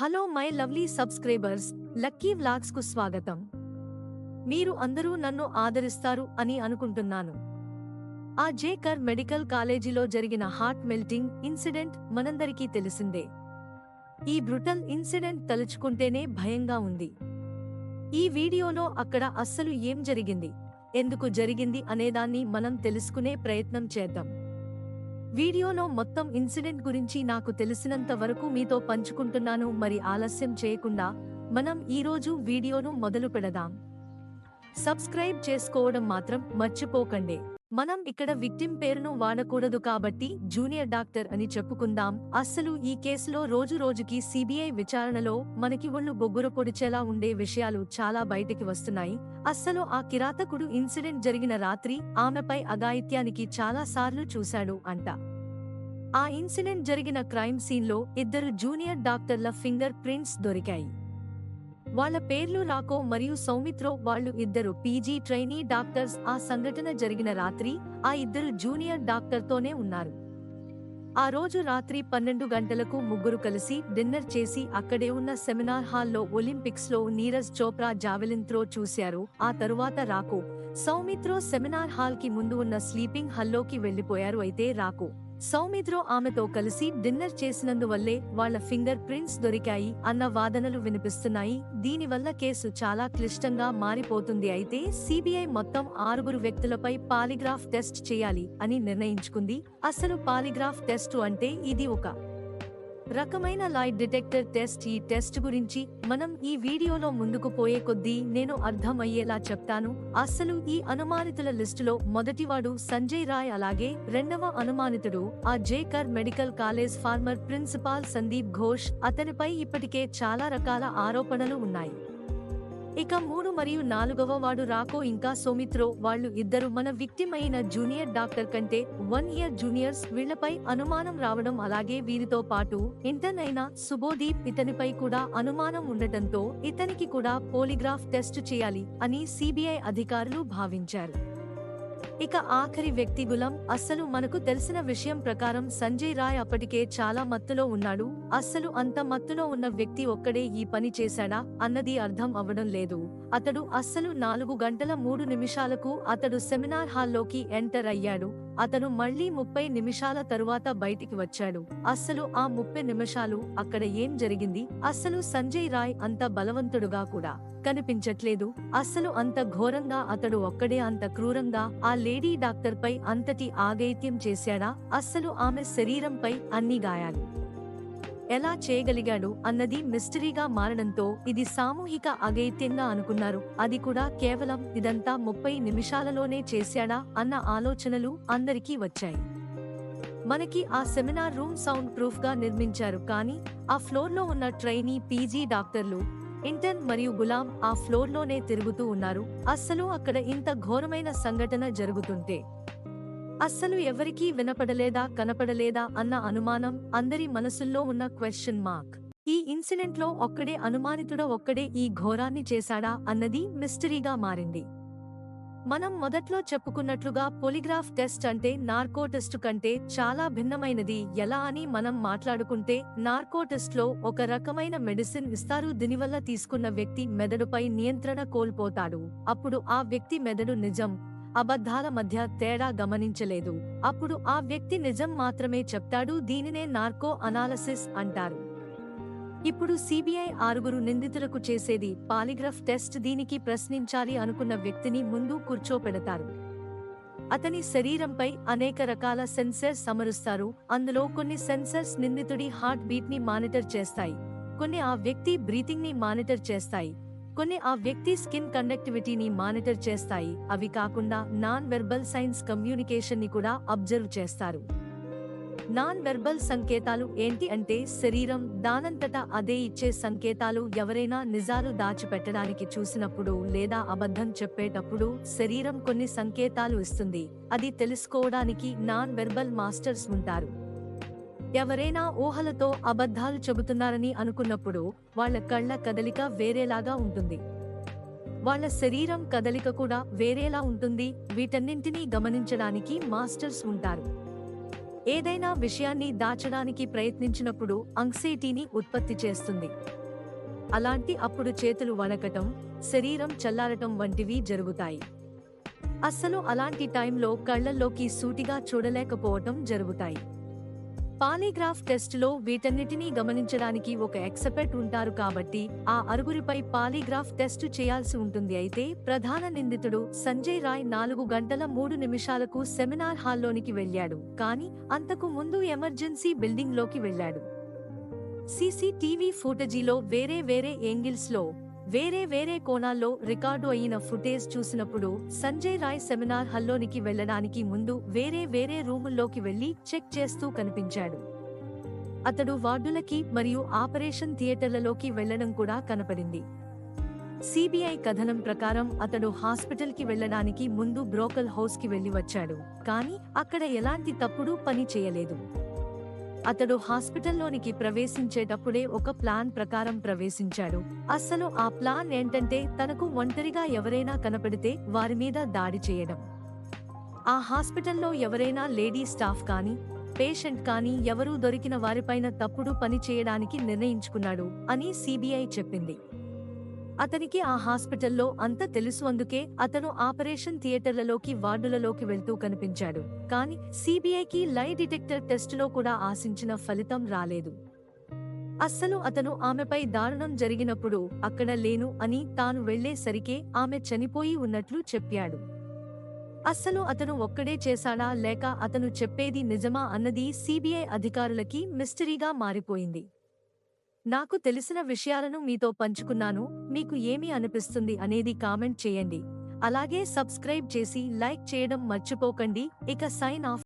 Hello my lovely subscribers lucky వ్లాగ్స్కు స్వాగతం. మీరు అందరూ నన్ను ఆదరిస్తారు అని అనుకుంటున్నాను. ఆ జేకర్ మెడికల్ కాలేజీలో జరిగిన హార్ట్ మెల్టింగ్ ఇన్సిడెంట్ మనందరికీ తెలిసిందే. ఈ బ్రుటల్ ఇన్సిడెంట్ తలుచుకుంటేనే భయంగా ఉంది. ఈ వీడియోలో అక్కడ అస్సలు ఏం జరిగింది ఎందుకు జరిగింది అనేదాన్ని మనం తెలుసుకునే ప్రయత్నం చేద్దాం. వీడియోలో మొత్తం ఇన్సిడెంట్ గురించి నాకు తెలిసినంత వరకు మీతో పంచుకుంటున్నాను మరి ఆలస్యం చేయకుండా మనం ఈరోజు వీడియోను మొదలు పెడదాం సబ్స్క్రైబ్ చేసుకోవడం మాత్రం మర్చిపోకండి. మనం ఇక్కడ విక్టిం పేరును వాడకూడదు కాబట్టి జూనియర్ డాక్టర్ అని చెప్పుకుందాం. అస్సలు ఈ కేసులో రోజు రోజుకి సిబిఐ విచారణలో మనకి ఒళ్ళు బొగ్గుర పొడిచేలా ఉండే విషయాలు చాలా బయటికి వస్తున్నాయి. అస్సలు ఆ కిరాతకుడు ఇన్సిడెంట్ జరిగిన రాత్రి ఆమెపై అఘాయిత్యానికి చాలా సార్లు చూశాడు అంట. ఆ ఇన్సిడెంట్ జరిగిన క్రైమ్ సీన్లో ఇద్దరు జూనియర్ డాక్టర్ల ఫింగర్ ప్రింట్స్ దొరికాయి. వాళ్ళ పేర్లు రాకో మరియు సౌమిత్రో వాళ్ళు ఇద్దరు పీజీ ట్రైనీ డాక్టర్స్. ఆ సంఘటన జరిగిన రాత్రి ఆ ఇద్దరు జూనియర్ డాక్టర్తోనే ఉన్నారు. ఆ రోజు రాత్రి పన్నెండు గంటలకు ముగ్గురు కలిసి డిన్నర్ చేసి అక్కడే ఉన్న సెమినార్ హాల్లో ఒలింపిక్స్లో నీరజ్ చోప్రా జావెలిన్ త్రో చూశారు. ఆ తరువాత రాకు. సౌమిత్రో సెమినార్ హాల్కి ముందు ఉన్న స్లీపింగ్ హల్లోకి వెళ్ళిపోయారు అయితే రాకు సౌమిత్రో ఆమెతో కలిసి డిన్నర్ చేసినందువల్లే వాళ్ళ ఫింగర్ ప్రింట్స్ దొరికాయి అన్న వాదనలు వినిపిస్తున్నాయి. దీనివల్ల కేసు చాలా క్లిష్టంగా మారిపోతుంది. అయితే సిబిఐ మొత్తం ఆరుగురు వ్యక్తులపై పాలిగ్రాఫ్ టెస్ట్ చేయాలి అని నిర్ణయించుకుంది. అసలు పాలిగ్రాఫ్ టెస్ట్ అంటే ఇది ఒక రకమైన లైట్ డిటెక్టర్ టెస్ట్ ఈ టెస్ట్ గురించి మనం ఈ వీడియోలో ముందుకు పోయే కొద్దీ నేను అర్థమయ్యేలా చెప్తాను. అస్సలు ఈ అనుమానితుల లిస్టులో మొదటివాడు సంజయ్ రాయ్ అలాగే రెండవ అనుమానితుడు ఆ జేకర్ medical college former principal Sandip Ghosh. అతనిపై ఇప్పటికే చాలా రకాల ఆరోపణలు ఉన్నాయి. ఇక మూడు మరియు నాలుగవ వాడు రాకో ఇంకా సోమిత్రో వాళ్ళు ఇద్దరు మన విక్టిమ్ అయిన జూనియర్ డాక్టర్ కంటే వన్ ఇయర్ జూనియర్స్ వీళ్ళపై అనుమానం రావడం అలాగే వీరితో పాటు ఇంటర్న్ అయిన సుబోదీప్ ఇతనిపై కూడా అనుమానం ఉండటంతో ఇతనికి కూడా పోలిగ్రాఫ్ టెస్ట్ చేయాలి అని సిబిఐ అధికారులు భావించారు. ఇక ఆఖరి వ్యక్తి గులం అస్సలు మనకు తెలిసిన విషయం ప్రకారం సంజయ్ రాయ్ అప్పటికే చాలా మత్తులో ఉన్నాడు. అస్సలు అంత మత్తులో ఉన్న వ్యక్తి ఒక్కడే ఈ పని చేశాడా అన్నది అర్థం అవ్వడం లేదు. అతడు అస్సలు నాలుగు గంటల మూడు నిమిషాలకు అతడు సెమినార్ హాల్లోకి ఎంటర్ అయ్యాడు. అతను మళ్ళీ ముప్పై నిమిషాల తరువాత బయటికి వచ్చాడు. అస్సలు ఆ ముప్పై నిమిషాలు అక్కడ ఏం జరిగింది? అస్సలు సంజయ్ రాయ్ అంత బలవంతుడుగా కూడా కనిపించట్లేదు. అస్సలు అంత ఘోరంగా అతడు ఒక్కడే అంత క్రూరంగా ఆ లేడీ డాక్టర్పై అంతటి ఆగైత్యం చేశాడా? అస్సలు ఆమె శరీరంపై అన్ని గాయాలు. ఎలా చేయగలిగాడు అన్నది మిస్టరీగా మారడంతో ఇది సామూహిక అగైత్యంగా అనుకున్నారు. అది కూడా కేవలం ఇదంతా ముప్పై నిమిషాలలోనే చేశాడా అన్న ఆలోచనలు అందరికీ వచ్చాయి. మనకి ఆ సెమినార్ రూమ్ సౌండ్ ప్రూఫ్గా నిర్మించారు కానీ ఆ ఫ్లోర్లో ఉన్న ట్రైనీ పీజీ డాక్టర్లు ఇంటర్న్ మరియు గులాం ఆ ఫ్లోర్లోనే తిరుగుతూ ఉన్నారు. అస్సలు అక్కడ ఇంత ఘోరమైన సంఘటన జరుగుతుంటే. అస్సలు ఎవరికీ వినపడలేదా కనపడలేదా అన్న అనుమానం అందరి మనసుల్లో ఉన్న క్వశ్చన్ మార్క్. ఈ ఇన్సిడెంట్లో ఒక్కడే అనుమానితుడ ఒక్కడే ఈ ఘోరాన్ని చేశాడా అన్నది మిస్టరీగా మారింది. మనం మొదట్లో చెప్పుకున్నట్లుగా పొలిగ్రాఫ్ టెస్ట్ అంటే నార్కో టెస్ట్ కంటే చాలా భిన్నమైనది. ఎలా అని మనం మాట్లాడుకుంటే నార్కో టెస్ట్లో ఒక రకమైన మెడిసిన్ ఇస్తారు. దీనివల్ల తీసుకున్న వ్యక్తి మెదడుపై నియంత్రణ కోల్పోతాడు. అప్పుడు ఆ వ్యక్తి మెదడు నిజం అబద్ధాల మధ్య తేడా గమనించలేదు. అప్పుడు ఆ వ్యక్తి నిజం మాత్రమే చెప్తాడు. దీనినే నార్కో అనాలసిస్ అంటారు. ఇప్పుడు సిబిఐ ఆరుగురు నిందితులకు చేసేది పాలిగ్రాఫ్ టెస్ట్ దీనికి ప్రశ్నించాలి అనుకున్న వ్యక్తిని ముందు కూర్చోపెడతారు. అతని శరీరంపై అనేక రకాల సెన్సర్స్ అమరుస్తారు. అందులో కొన్ని సెన్సర్స్ నిందితుడి హార్ట్ బీట్ని మానిటర్ చేస్తాయి. కొన్ని ఆ వ్యక్తి బ్రీతింగ్ని మానిటర్ చేస్తాయి. కొన్ని ఆ వ్యక్తి స్కిన్ కండక్టివిటీని మానిటర్ చేస్తాయి. అవి కాకుండా నాన్ వెర్బల్ సైన్స్ కమ్యూనికేషన్ని కూడా అబ్జర్వ్ చేస్తారు. నాన్ వెర్బల్ సంకేతాలు ఏంటి అంటే శరీరం దానంతటా అదే ఇచ్చే సంకేతాలు ఎవరైనా నిజాలు దాచిపెట్టడానికి చూసినప్పుడు లేదా అబద్ధం చెప్పేటప్పుడు శరీరం కొన్ని సంకేతాలు ఇస్తుంది. అది తెలుసుకోవడానికి నాన్ వెర్బల్ మాస్టర్స్ ఉంటారు. ఎవరైనా ఊహలతో అబద్ధాలు చెబుతున్నారని అనుకున్నప్పుడు వాళ్ళ కళ్ళ కదలిక వేరేలాగా ఉంటుంది. వాళ్ళ శరీరం కదలిక కూడా వేరేలా ఉంటుంది. వీటన్నింటినీ గమనించడానికి మాస్టర్స్ ఉంటారు. ఏదైనా విషయాన్ని దాచడానికి ప్రయత్నించినప్పుడు అంక్సైటీని ఉత్పత్తి చేస్తుంది. అలాంటి అప్పుడు చేతులు వణకటం శరీరం చల్లారటం వంటివి జరుగుతాయి. అస్సలు అలాంటి టైంలో కళ్ళల్లోకి సూటిగా చూడలేకపోవటం జరుగుతాయి. పాలీగ్రాఫ్ టెస్టులో వీటన్నిటినీ గమనించడానికి ఒక ఎక్సపెర్ట్ ఉంటారు కాబట్టి ఆ అరుగురిపై పాలీగ్రాఫ్ టెస్టు చేయాల్సి ఉంటుంది. అయితే ప్రధాన నిందితుడు సంజయ్ రాయ్ నాలుగు గంటల మూడు నిమిషాలకు సెమినార్ హాల్లోనికి వెళ్ళాడు. కానీ అంతకు ముందు ఎమర్జెన్సీ బిల్డింగ్లోకి వెళ్ళాడు. సీసీటీవీ ఫుటేజీలో వేరే వేరే యాంగిల్స్లో వేరే వేరే కోణాల్లో రికార్డు అయిన ఫుటేజ్ చూసినప్పుడు సంజయ్ రాయ్ సెమినార్ హల్లోనికి వెళ్ళడానికి ముందు వేరే వేరే రూముల్లోకి వెళ్ళి చెక్ చేస్తూ కనిపించాడు. అతడు వార్డులకి మరియు ఆపరేషన్ థియేటర్లలోకి వెళ్ళడం కూడా కనపడింది. సిబిఐ కథనం ప్రకారం అతడు హాస్పిటల్కి వెళ్ళడానికి ముందు బ్రోకల్ హౌస్కి వెళ్ళి వచ్చాడు. కానీ అక్కడ ఎలాంటి తప్పుడు పని చేయలేదు. అతడు హాస్పిటల్లోనికి ప్రవేశించేటప్పుడే ఒక ప్లాన్ ప్రకారం ప్రవేశించాడు. అస్సలు ఆ ప్లాన్ ఏంటంటే తనకు ఒంటరిగా ఎవరైనా కనపడితే వారి మీద దాడి చేయడం. ఆ హాస్పిటల్లో ఎవరైనా లేడీ స్టాఫ్ కానీ పేషెంట్ కానీ ఎవరూ దొరికిన వారిపైన తప్పుడు పని చేయడానికి నిర్ణయించుకున్నాడు అని సిబిఐ చెప్పింది. అతనికి ఆ హాస్పిటల్లో అంత తెలుసు అందుకే అతను ఆపరేషన్ థియేటర్లలోకి వార్డులలోకి వెళ్తూ కనిపించాడు. కానీ సిబిఐకి లై డిటెక్టర్ టెస్టులో కూడా ఆశించిన ఫలితం రాలేదు. అస్సలు అతను ఆమెపై దారుణం జరిగినప్పుడు అక్కడ లేను అని తాను వెళ్ళేసరికే ఆమె చనిపోయి ఉన్నట్లు చెప్పాడు. అస్సలు అతను ఒక్కడే చేశాడా లేక అతను చెప్పేది నిజమా అన్నది సిబిఐ అధికారులకి మిస్టరీగా మారిపోయింది. నాకు తెలిసిన విషయాలను మీతో పంచుకున్నాను మీకు ఏమి అనిపిస్తుంది అనేది కామెంట్ చేయండి. అలాగే సబ్స్క్రైబ్ చేసి లైక్ చేయడం మర్చిపోకండి. ఇక సైన్ ఆఫ్